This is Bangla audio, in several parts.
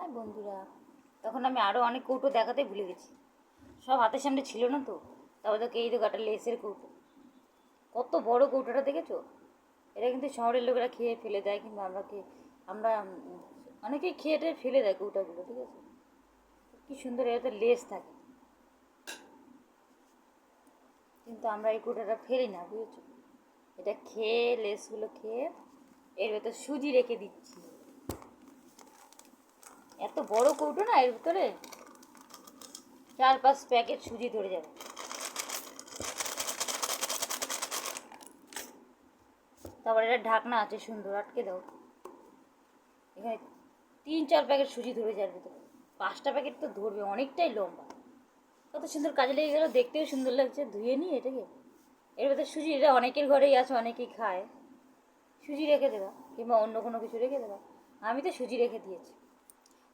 হ্যাঁ বন্ধুরা। তখন আমি আরও অনেক কৌটো দেখাতে ভুলে গেছি। সব হাতের সামনে ছিল না তো? তারপর দেখো এই তো একটা লেসের কৌটো। কত বড় কৌটোটা দেখেছ? এটা কিন্তু শহরের লোকেরা খেয়ে ফেলে দেয় কিংবা আমরা খেয়ে আমরা অনেকেই খেয়ে টেয়ে ফেলে দেয় কৌটাগুলো, ঠিক আছে? কি সুন্দর এটাতে লেস থাকে। কিন্তু আমরা এই কৌটাটা ফেলি না, বুঝেছ? এটা খেয়ে, লেসগুলো খেয়ে এর ভেতর সুজি রেখে দিচ্ছি। বড় কৌটো না, এর ভিতরে চার পাঁচ প্যাকেট সুজি ধরে যাবে। তারপর এটা ঢাকনা আছে সুন্দর, আটকে দাও। এখানে তিন চার প্যাকেট সুজি ধরে যার ভিতরে। পাঁচটা প্যাকেট তো ধরবে, অনেকটাই লম্বা। কত সুন্দর কাজে লেগে গেল, দেখতেও সুন্দর লাগছে, ধুয়ে নিই এটাকে। এর ভেতরে সুজি, এটা অনেকের ঘরেই আছে, অনেকেই খায়। সুজি রেখে দেবা, কিংবা অন্য কোনো কিছু রেখে দেবা। আমি তো সুজি রেখে দিয়েছি।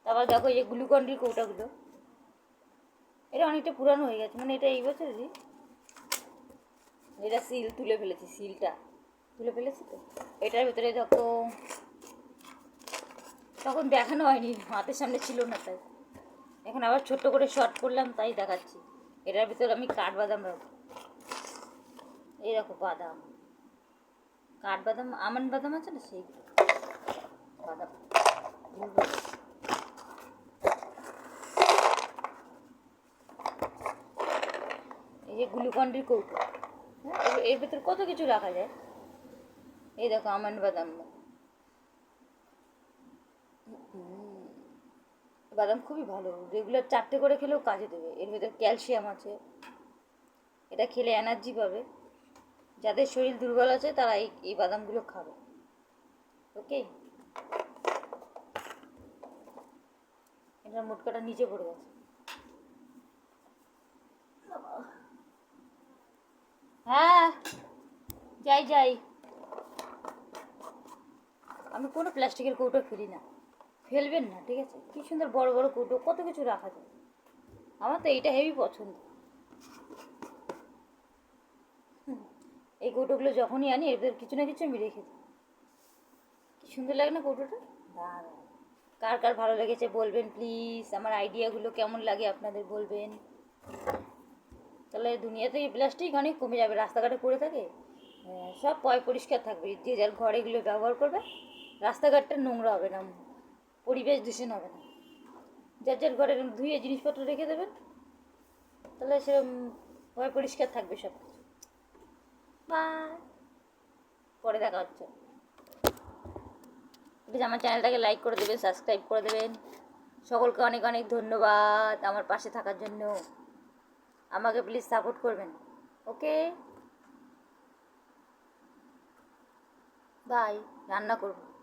তারপর দেখো এই যে গ্লুকন্ডির কৌটাগুলো। এটা অনেকটা পুরানো হয়ে গেছে মানে এটা এই বছরেরই এটা সিল তুলে ফেলেছি, সিলটা। তুলে ফেলেছি তো? এটার ভিতরে দেখো তখন দেখানো হয়নি, হাতের সামনে ছিল না তাই। এখন আবার ছোট্ট করে শর্ট করলাম, তাই দেখাচ্ছি। এটার ভিতরে আমি কাঠবাদাম রাখব। এই দেখো বাদাম। কাঠবাদাম আমান বাদাম আছে না সেই বাদাম। যে গ্লুকন্ডির কৌটো হ্যাঁ এর- ভিতরে কত কিছু রাখা যায়? এই দেখো আমান বাদাম। বাদাম খুবই ভালো। রেগুলার চারটে করে খেলেও কাজে দেবে। এর ভিতরে ক্যালসিয়াম আছে। এটা খেলে এনার্জি পাবে। যাদের শরীর দুর্বল আছে, তারা এই এই বাদামগুলো খাবে। ওকে এটার মোটকাটা নিচে পড়ে গেছে হ্যাঁ যাই যাই। আমি কোনো প্লাস্টিকের কৌটো ফেলি না। ফেলবেন না, ঠিক আছে? কি সুন্দর বড় বড় কৌটো, কত কিছু রাখা যায়। আমার তো এইটা হেভি পছন্দ। এই কৌটোগুলো যখনই আনি ভেতর কিছু না কিছু আমি রেখে দিই। কি সুন্দর লাগে না কৌটোটা। কার কার ভালো লেগেছে বলবেন প্লিজ আমার আইডিয়াগুলো কেমন লাগে আপনাদের বলবেন। তাহলে দুনিয়াতে প্লাস্টিক অনেক কমে যাবে, রাস্তাঘাটে পড়ে থাকে। সব পয় পরিষ্কার থাকবে। যে যার ঘরে এগুলো ব্যবহার করবে, রাস্তাঘাটটা নোংরা হবে না, পরিবেশ দূষণ হবে না। যার যার ঘরে ধুয়ে জিনিসপত্র রেখে দেবেন, তাহলে সেরকম পয় পরিষ্কার থাকবে সব কিছু। বাই পরে দেখা হচ্ছে। প্লিজ আমার চ্যানেলটাকে লাইক করে দেবেন সাবস্ক্রাইব করে দেবেন। সকলকে অনেক অনেক ধন্যবাদ আমার পাশে থাকার জন্য। আমাকে প্লিজ সাপোর্ট করবেন ওকে বাই রান্না করব।